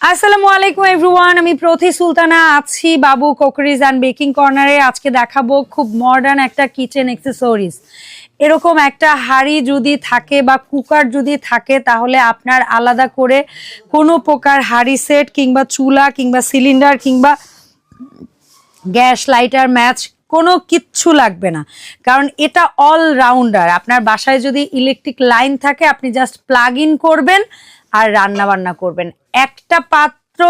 আসসালামু আলাইকুম এভরিওয়ান আমি প্রতি সুলতানা আছি বাবু কোকরিজ অ্যান্ড বেকিং কর্নারে আজকে দেখাবো খুব মডার্ন একটা কিচেন অ্যাক্সেসরিজ এরকম একটা হাঁড়ি যদি থাকে বা কুকার যদি থাকে, তাহলে আপনার আলাদা করে কোনো প্রকার হাঁড়ি সেট কিংবা চুলা কিংবা সিলিন্ডার কিংবা গ্যাস লাইটার ম্যাচ কোনো কিচ্ছু লাগবে না। কারণ এটা অলরাউন্ডার আপনার বাসায় যদি ইলেকট্রিক লাইন থাকে, আপনি জাস্ট প্লাগ ইন করবেন আর রান্না বান্না করবেন। একটা পাত্র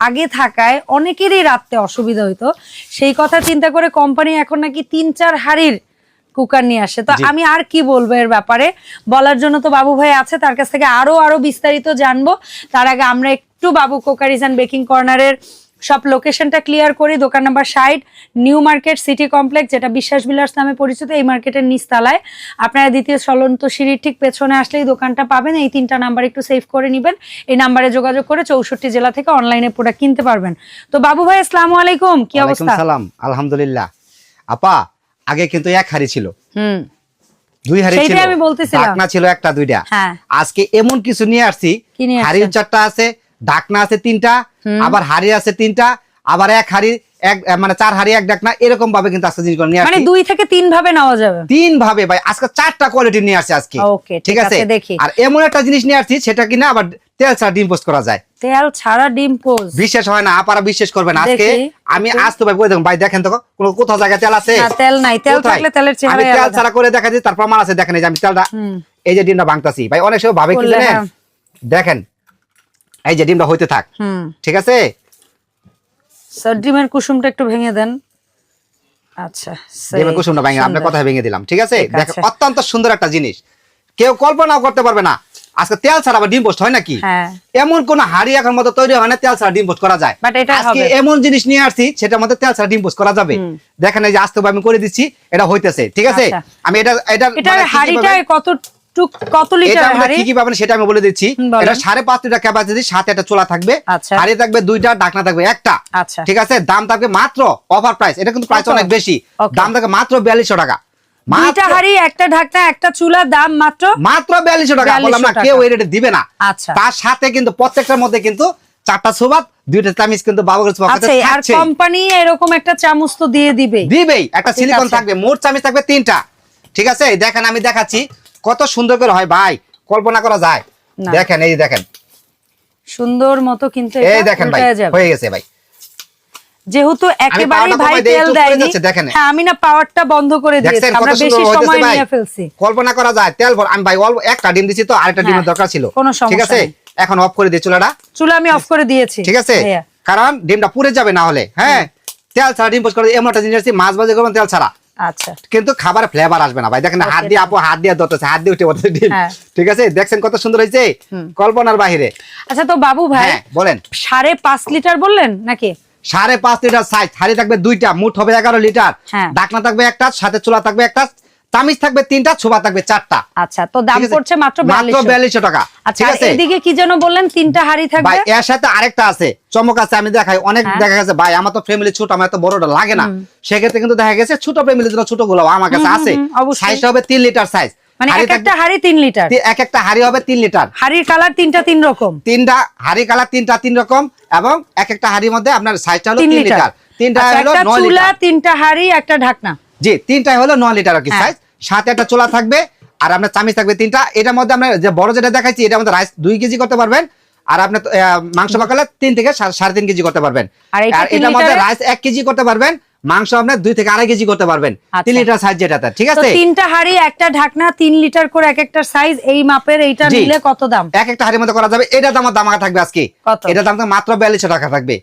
আগে থাকায় অনেকেরই রাত্রে অসুবিধা হইতো। সেই কথা চিন্তা করে কোম্পানি এখন নাকি তিন চার হাড়ির কুকার নিয়ে আসে। তো আমি আর কি বলব এর ব্যাপারে? বলার জন্য তো বাবু ভাই আছে তার কাছ থেকে আরও আরও বিস্তারিত জানব। তার আগে আমরা একটু বাবু কোকারিজ অ্যান্ড বেকিং কর্নারের সব লোকেশনটা ক্লিয়ার করি। দোকান নাম্বার ষাট নিউ মার্কেট সিটি কমপ্লেক্স যেটা বিশ্বাস বিলাস নামে পরিচিত এই মার্কেটের নিচতলায়। আপনারা দ্বিতীয় চলন্ত সিঁড়ির ঠিক পেছনে আসলেই দোকানটা পাবেন। এই তিনটা নাম্বার একটু সেভ করে নেবেন। এই নাম্বারে যোগাযোগ করে চৌষট্টি জেলা থেকে অনলাইনে প্রোডাক্ট কিনতে পারবেন। তো বাবু ভাই আসসালামু আলাইকুম। কি অবস্থা? সালাম। আলহামদুলিল্লাহ। আপা আগে কিন্তু এক হাড়ি ছিল। হুম। দুই হাড়ি ছিল। আমি বলতেছিলাম। ঢাকনা ছিল একটা দুইটা। হ্যাঁ। আজকে এমন কিছু নিয়ে আসছি? হাড়ির চারটা আছে ঢাকনা আছে তিনটা। আবার হাড়ি আছে তিনটা আবার এক হাড়ি এক মানে চার হাড়ি এক ঢাকনা এরকম ভাবে কিন্তু আজকে জিনিসগুলো নিয়ে মানে দুই থেকে তিন ভাবে নেওয়া যাবে। তিন ভাবে ভাই আজকে চারটা কোয়ালিটি নিয়ে আসছে আজকে। ঠিক আছে। আর এমন একটা জিনিস নিয়ে আসছি সেটা কিনা আবার তেল ছাড়া ডিম পোস্ট করা যায়। তেল ছাড়া ডিম পোজ বিশ্বাস হয় না আপারা বিশ্বাস করবেন আজকে আমি আজ তো ভাই বলে দেখুন ভাই দেখেন তো কোনো কোথাও জায়গায় তেল আছে? না, তেল নাই। তেল থাকলে তেলের চেহারাই আমি তেল ছাড়া করে দেখা দিই তার প্রমাণ আছে দেখেন এই যে আমি তেলটা। এই যে ডিমটা ভাঙতাছি। ভাই অনেক সময় ভাবে কি জানেন? হ্যাঁ। দেখেন এই যে ডিমটা হইতে থাক। ঠিক আছে? স্যার ডিমের কুসুমটা একটু ভেঙে দেন। আচ্ছা ডিমের কুসুমটা ভাঙে সুন্দর। কথা ভেঙে দিলাম ঠিক আছে? আছে। অত্যন্ত সুন্দর একটা জিনিস। কেউ কল্পনাও করতে পারবে না। আজকে তেল ছাড়া আবার ডিম পোস্ট হয় নাকি? হ্যাঁ। এমন কোন হাড়ি এখন মতো তৈরি হয় না তেল ছাড়া ডিম পোস্ট করা যায়। আজকে এমন জিনিস নিয়ে আসছি সেটার মধ্যে তেল ছাড়া ডিম পোস্ট করা যাবে। দেখেন এই যে আস্তে আমি করে দিচ্ছি এটা হইতেছে ঠিক আছে? আচ্ছা। আমি এটা এটা মানে হাড়িটা কত টুক কত লিটার হাড়ি কি কি পাবেন সেটা আমি বলে দিচ্ছি। এটা সাড়ে পাঁচ লিটার ক্যাপাসিটি সাথে একটা চোলা থাকবে। আচ্ছা। হাড়ি থাকবে দুইটা ঢাকনা থাকবে একটা। আচ্ছা। ঠিক আছে? দাম থাকবে মাত্র অফার প্রাইস এটা কিন্তু প্রাইস অনেক বেশি। দাম থাকবে মাত্র বিয়াল্লিশশো টাকা। দুইটা হাড়ি একটা ঢাকনা একটা চুলা দাম মাত্র মাত্র বিয়াল্লিশশো টাকা। বললাম না কেউ এই রেটে দিবে না। আচ্ছা। তার সাথে কিন্তু প্রত্যেকটার মধ্যে কিন্তু চারটা সুবাদ দুইটা চামিচ কিন্তু বাবুগঞ্জ আচ্ছা আর কোম্পানি এরকম একটা চামচ তো দিয়ে দিবে দিবেই। একটা সিলিকন থাকবে মোট চামিচ থাকবে তিনটা। ঠিক আছে? দেখেন আমি দেখাচ্ছি। কত সুন্দর করে হয় ভাই কল্পনা করা যায়। দেখেন এই দেখেন। সুন্দর মতো কিন্তু এই দেখেন ভাই হয়ে গেছে ভাই। যেহেতু পাওয়ারটা ভাই তেল দেয়নি। দেখেন। হ্যাঁ আমি না পাওয়ারটা বন্ধ করে দিয়েছি আমরা বেশি সময় নিয়ে ফেলছি। কল্পনা করা যায় তেল ভর আমি ভাই অল্প একটা ডিম দিছি তো আরেকটা ডিমের হ্যাঁ, দরকার ছিল। ঠিক আছে? এখন অফ করে দিই চুলাটা। চুলা আমি অফ করে দিয়েছি। ঠিক আছে? ভাইয়া। কারণ ডিমটা পুড়ে যাবে না হলে হ্যাঁ? তেল ছাড়া ডিম পোস্ট করে এমন একটা জিনিস আছে, মাছ ভাজি করবেন তেল ছাড়া। আচ্ছা। কিন্তু খাবার ফ্লেভার আসবে না ভাই। দেখেন হাত দিয়ে আপু হাত দিয়ে দত হাত দিয়ে উঠে বলতে ডিম। হ্যাঁ। ঠিক আছে? দেখছেন কত সুন্দর হয়েছে? কল্পনার বাহিরে। আচ্ছা তো বাবু ভাই হ্যাঁ বলেন। সাড়ে পাঁচ লিটার বললেন নাকি? সাড়ে পাঁচ লিটার সাইজ হাড়ি থাকবে দুইটা মুঠ হবে এগারো লিটার। ঢাকনা ডাকনা থাকবে একটা সাথে চুলা থাকবে একটা তামিজ থাকবে তিনটা ছোবা থাকবে চারটা। আচ্ছা তো দাম পড়ছে মাত্র মাত্র বিয়াল্লিশশো। টাকা। আচ্ছা ঠিক আছে? এদিকে কি যেন বললেন তিনটা হাড়ি ভাই থাকবে? এর সাথে আরেকটা আছে চমক আছে আমি দেখাই। অনেক হ্যাঁ। দেখা গেছে ভাই আমার তো ফ্যামিলি ছোট আমার তো বড়টা লাগে না। সেক্ষেত্রে কিন্তু দেখা গেছে ছোট ফ্যামিলির জন্য ছোটগুলো আমার কাছে আছে। সাইজটা হবে তিন লিটার সাইজ মানে এক একটা হাড়ি তিন লিটার এক একটা হাড়ি হবে তিন লিটার হাড়ির কালার তিনটা তিন রকম। তিনটা হাড়ি কালার তিনটা তিন রকম এবং এক একটা হাড়ির মধ্যে আপনার সাইজটা হলো তিন তিন লিটার লিটার তিনটা আচ্ছা, হলো লিটার তিনটা হাড়ি একটা ঢাকনা। জি তিনটাই হলো নয় লিটার আর কি হ্যাঁ। সাইজ সাথে একটা চোলা থাকবে আর আপনার চামিচ থাকবে তিনটা। এটার মধ্যে আপনার যে বড় যেটা দেখাচ্ছি এটার মধ্যে রাইস দুই কেজি করতে পারবেন আর আপনি মাংস পাকালে তিন থেকে সাড়ে তিন কেজি করতে পারবেন। আর এটা এটার মধ্যে রাইস এক কেজি করতে পারবেন মাংস আপনার দুই থেকে আড়াই কেজি করতে পারবেন। আচ্ছা। তিন লিটার সাইজ যেটাতে ঠিক আছে? তিনটা হাড়ি একটা ঢাকনা তিন লিটার করে এক একটা সাইজ এই মাপের এইটা নিলে কত দাম? এক একটা হাড়ির মধ্যে করা যাবে এটা দাম দামাকা থাকবে আজকে? এটা দাম মাত্র বিয়াল্লিশশো টাকা থাকবে।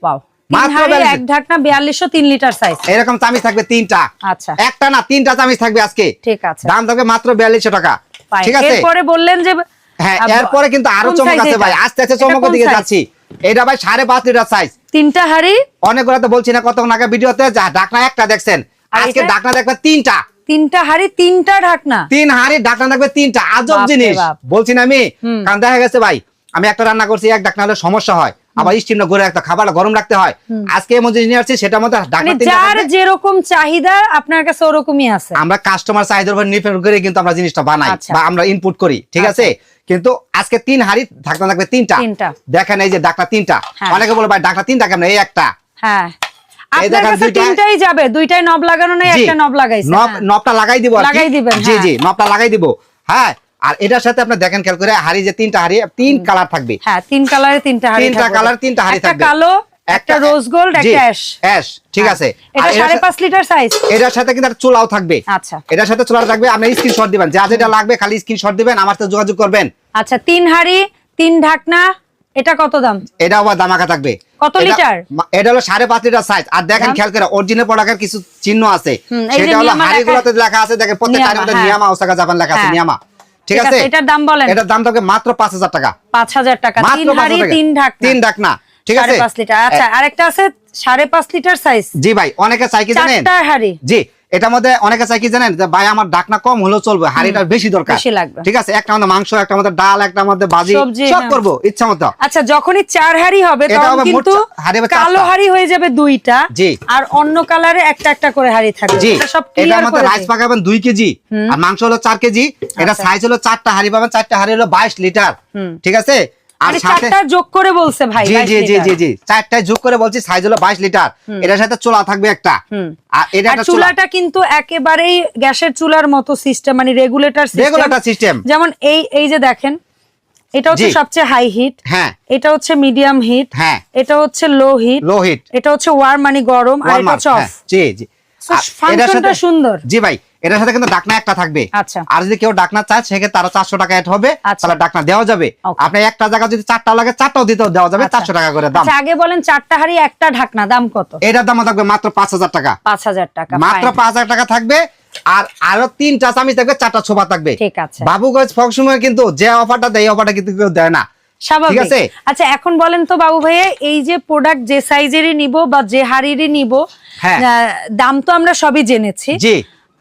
পাও তিন মাত্র হাড়ি 42 এক ঢাকনা বিয়াল্লিশশো তিন লিটার সাইজ এরকম চামিচ থাকবে তিনটা। আচ্ছা। একটা না তিনটা চামিচ থাকবে আজকে। ঠিক আছে। দাম থাকবে মাত্র বিয়াল্লিশশো টাকা। ঠিক আছে? এরপরে বললেন যে হ্যাঁ এরপরে কিন্তু আরও চমক আছে ভাই। আস্তে আস্তে চমকের দিকে যাচ্ছি। এটা ভাই সাড়ে পাঁচ লিটার সাইজ তিনটা হাড়ি? অনেকগুলো তো বলছি না কত আগে ভিডিওতে যা ডাকনা একটা দেখছেন। আজকে? ডাকনা দেখবে তিনটা। তিনটা হাড়ি তিনটা ঢাকনা? তিন হাড়ি ডাকনা দেখবে তিনটা। আজব জিনিস। বলছি না আমি? কারণ দেখা গেছে ভাই আমি একটা রান্না করছি এক ডাকনা হলে সমস্যা হয়। আবার স্টিম না ঘুরে একটা খাবার গরম রাখতে হয়। আজকে এমন জিনিস নিয়ে আসছি সেটার মধ্যে মানে যার যেরকম চাহিদা আপনার কাছে ওরকমই আছে। আমরা কাস্টমার চাহিদার উপর নির্ভর করে কিন্তু আমরা জিনিসটা বানাই আচ্ছা। বা আমরা ইনপুট করি ঠিক আছে? কিন্তু আজকে তিন হাড়ি ঢাকনা থাকবে তিনটা। দেখেন এই যে ডাকনা তিনটা। হ্যাঁ। অনেকে বলে ভাই ডাকনা তিনটা কেমন? এই একটা। হ্যাঁ। আপনার কাছে তিনটাই যাবে। দুইটাই নব লাগানো নেই। একটা নব লাগাইছে। নব হ্যাঁ। নবটা লাগাই দিব আর লাগাই দিবেন, জি হ্যাঁ। জি নবটা লাগাই দিব। হ্যাঁ। আর এটার সাথে আপনি দেখেন খেয়াল করে হাড়ি যে তিনটা হাড়ি তিন কালার থাকবে। হ্যাঁ তিন কালারে তিনটা হাড়ি তিনটা কালার তিনটা হাড়ি থাকবে। কালো একটা রোজ গোল্ড একটা অ্যাশ অ্যাশ ঠিক আছে। এটা এটার সাড়ে সাথে- পাঁচ লিটার সাইজ এটার সাথে কিন্তু চুলাও থাকবে। আচ্ছা। এটার সাথে চুলা থাকবে আপনি স্ক্রিনশট দিবেন। যা যেটা লাগবে খালি স্ক্রিনশট দিবেন আমার সাথে যোগাযোগ করবেন। আচ্ছা তিন হাড়ি তিন ঢাকনা এটা কত দাম? এটা আবার দামাকা থাকবে। কত লিটার? এটা হলো সাড়ে পাঁচ লিটার সাইজ আর দেখেন খেয়াল করে অরিজিনাল প্রোডাক্টের কিছু চিহ্ন আছে। সেটা হলো হাড়িগুলোতে লেখা আছে দেখেন প্রত্যেকটা হাড়ির হ্যাঁ। নিয়ামা ওসাকা জাপান লেখা আছে হ্যাঁ। নিয়ামা। ঠিক আছে? এটার দাম বলেন। এটার দাম তোকে মাত্র পাঁচ হাজার টাকা। পাঁচ হাজার টাকা। তিন হাড়ি তিন ঢাকনা। তিন ঢাকনা ঠিক আছে? পাঁচ লিটার। আচ্ছা আরেকটা আছে সাড়ে পাঁচ লিটার সাইজ জি ভাই অনেকে সাইকেল জানেন চারটা হাড়ি। জি এটার মধ্যে অনেকে চাই কি জানেন? যে ভাই আমার ডাকনা কম হলেও চলবে হাড়িটা বেশি দরকার। বেশি লাগবে। ঠিক আছে? একটা মধ্যে মাংস একটা মধ্যে ডাল একটা মধ্যে বাজি সব হ্যাঁ। করব ইচ্ছা মতো। আচ্ছা যখনই চার হাড়ি হবে তখন কিন্তু কালো। হাড়ি হয়ে যাবে দুইটা। জি। আর অন্য কালারে একটা একটা করে হাড়ি থাকবে। জি। এটা মধ্যে রাইস পাকাবেন দুই কেজি। আর মাংস হলো চার কেজি। এটা আচ্ছা। সাইজ হলো চারটা হাড়ি পাবেন। চারটা হাড়ি হলো বাইশ লিটার। ঠিক আছে? আর মানে চারটা যোগ করে বলছে ভাই জি জি জি জি জি। যোগ করে বলছি সাইজ হলো বাইশ লিটার। এটার সাথে চোলা থাকবে একটা। আর এটা চুলাটা কিন্তু একেবারেই গ্যাসের চুলার মতো সিস্টেম মানে রেগুলেটর রেগুলেটর সিস্টেম যেমন এই এই যে দেখেন এটা হচ্ছে সবচেয়ে হাই হিট হ্যাঁ। এটা হচ্ছে মিডিয়াম হিট হ্যাঁ। এটা হচ্ছে লো হিট লো হিট এটা হচ্ছে ওয়ার্ম মানে গরম আর এটা হচ্ছে অফ জি জি। So, আর এটার functionটা সাথে- সুন্দর। জি ভাই। এটার সাথে কিন্তু ডাকনা একটা থাকবে আচ্ছা। আর যদি কেউ ডাকনা চায় সেক্ষেত্রে তারা চারশো টাকা অ্যাড হবে আচ্ছা। তাহলে ডাকনা দেওয়া যাবে Okay. আপনি একটা জায়গা যদি চারটা লাগে চারটাও দিতেও দেওয়া যাবে আচ্ছা। চারশো টাকা করে দাম আগে বলেন চারটা হাড়ি একটা ঢাকনা দাম কত এটার দাম থাকবে মাত্র পাঁচ হাজার টাকা পাঁচ হাজার টাকা মাত্র পাঁচ হাজার টাকা থাকবে আর আরও তিনটা চামিচ থাকবে চারটা ছোপা থাকবে ঠিক আছে। বাবুগঞ্জ ফকসময় কিন্তু যে অফারটা দেয় এই অফারটা কিন্তু কেউ দেয় না স্বাভাবিক আছে? আচ্ছা এখন বলেন তো বাবু ভাইয়া এই যে প্রোডাক্ট যে সাইজেরই নিব বা যে হাড়িরই নিব হ্যাঁ। দাম তো আমরা সবই জেনেছি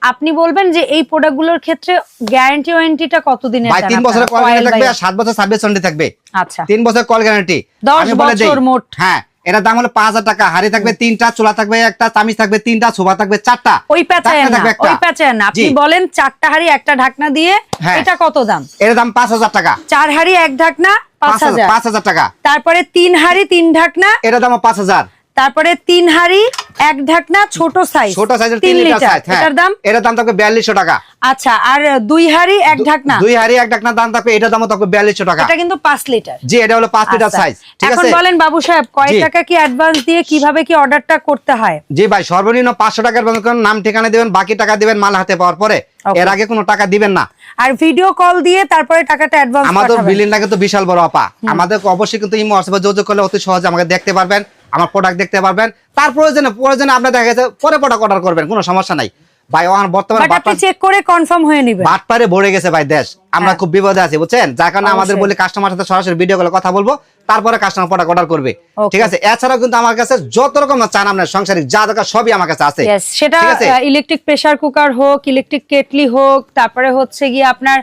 আপনি বলবেন যে এই প্রোডাক্টগুলোর ক্ষেত্রে গ্যারান্টি ওয়ারেন্টিটা কতদিনের ভাই দেন তিন বছরের কল গ্যারান্টি থাকবে আর সাত বছর সার্ভিস ওয়ারেন্টি থাকবে। আচ্ছা। তিন বছর কল গ্যারান্টি দশ আমি বলে দেই বছর মোট। হ্যাঁ এটার দাম হলো পাঁচ হাজার টাকা হাড়ি থাকবে তিনটা চুলা থাকবে একটা চামিচ থাকবে তিনটা ছোবা থাকবে চারটা। ওই প্যাচায় না ওই প্যাচায় না। আপনি। বলেন চারটা হাড়ি একটা ঢাকনা দিয়ে হ্যাঁ। এটা কত দাম? এর দাম পাঁচ হাজার টাকা। চার হাড়ি এক ঢাকনা পাঁচ পাঁচ হাজার হাজার। পাঁচ হাজার টাকা। তারপরে তিন হাড়ি তিন ঢাকনা। এর দাম পাঁচ হাজার। তারপরে তিন হাড়ি এক ঢাকনা ছোট সাইজ ছোট সাইজের তিন লিটার হ্যাঁ। এটার দাম? এটার দাম থাকবে বিয়াল্লিশশো টাকা। আচ্ছা আর দুই হাড়ি এক ঢাকনা? দুই হাড়ি এক ডাকনার দাম থাকবে এটার দাম থাকবে বিয়াল্লিশশো টাকা। এটা কিন্তু পাঁচ লিটার। জি এটা হলো পাঁচ লিটার আচ্ছা। সাইজ ঠিক এখন বলেন বাবু সাহেব কয় টাকা কি অ্যাডভান্স দিয়ে কীভাবে কি অর্ডারটা করতে হয়? জি ভাই সর্বনিম্ন পাঁচশো টাকার মতো করে নাম ঠিকানা দিবেন বাকি টাকা দিবেন মাল হাতে পাওয়ার পরে। এর আগে কোনো টাকা দিবেন না। আর ভিডিও কল দিয়ে তারপরে টাকাটা অ্যাডভান্স আমাদের বিলিংটা কিন্তু বিশাল বড় আপা। আমাদের অবশ্যই কিন্তু ইমো হোয়াটসঅ্যাপে যোগাযোগ করলে অতি সহজে আমাকে দেখতে পারবেন। আমার প্রোডাক্ট দেখতে পারবেন। তার প্রয়োজনে প্রয়োজনে আপনার দেখা গেছে পরে প্রোডাক্ট অর্ডার করবেন কোনো সমস্যা নাই। ভাই আমার বর্তমানে চেক করে কনফার্ম হয়ে নেবেন। বাটপারে ভরে গেছে ভাই দেশ। আমরা হ্যাঁ। খুব বিপদে আছি বুঝছেন? যার কারণে আমাদের বলে বলি কাস্টমার সাথে সরাসরি ভিডিও কলে কথা বলব। তারপরে কাস্টমার প্রোডাক্ট অর্ডার করবে। ঠিক আছে? এছাড়াও কিন্তু আমার কাছে যত রকম চান আপনার সংসারিক যা দরকার সবই আমার কাছে আছে। সেটা ইলেকট্রিক প্রেসার কুকার হোক ইলেকট্রিক কেটলি হোক তারপরে হচ্ছে গিয়ে আপনার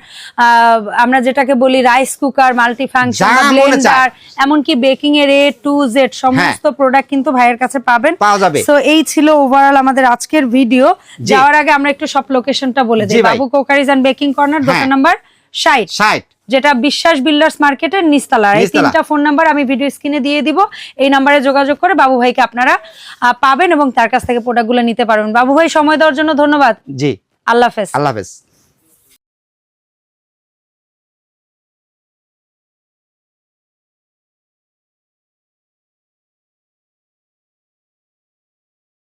আমরা যেটাকে বলি rice cooker multi function blender এমনকি বেকিং এর এ টু জেড সমস্ত প্রোডাক্ট কিন্তু ভাইয়ের কাছে পাবেন। পাওয়া যাবে। তো এই ছিল ওভারঅল আমাদের আজকের ভিডিও যাওয়ার আগে আমরা একটু সব লোকেশনটা বলে দিই। Babu crockeries and baking corner দোকান। নাম্বার ষাট। ষাট। যেটা বিশ্বাস বিল্ডার্স মার্কেটের নিস্তালা। এই তিনটা ফোন নাম্বার আমি ভিডিও স্ক্রিনে দিয়ে দিব। এই নাম্বারে যোগাযোগ করে বাবু ভাইকে আপনারা পাবেন এবং তার কাছ থেকে প্রোডাক্টগুলো নিতে পারবেন। বাবু ভাই সময় দেওয়ার জন্য ধন্যবাদ। জি। আল্লাহ হাফেজ। আল্লাহ হাফেজ।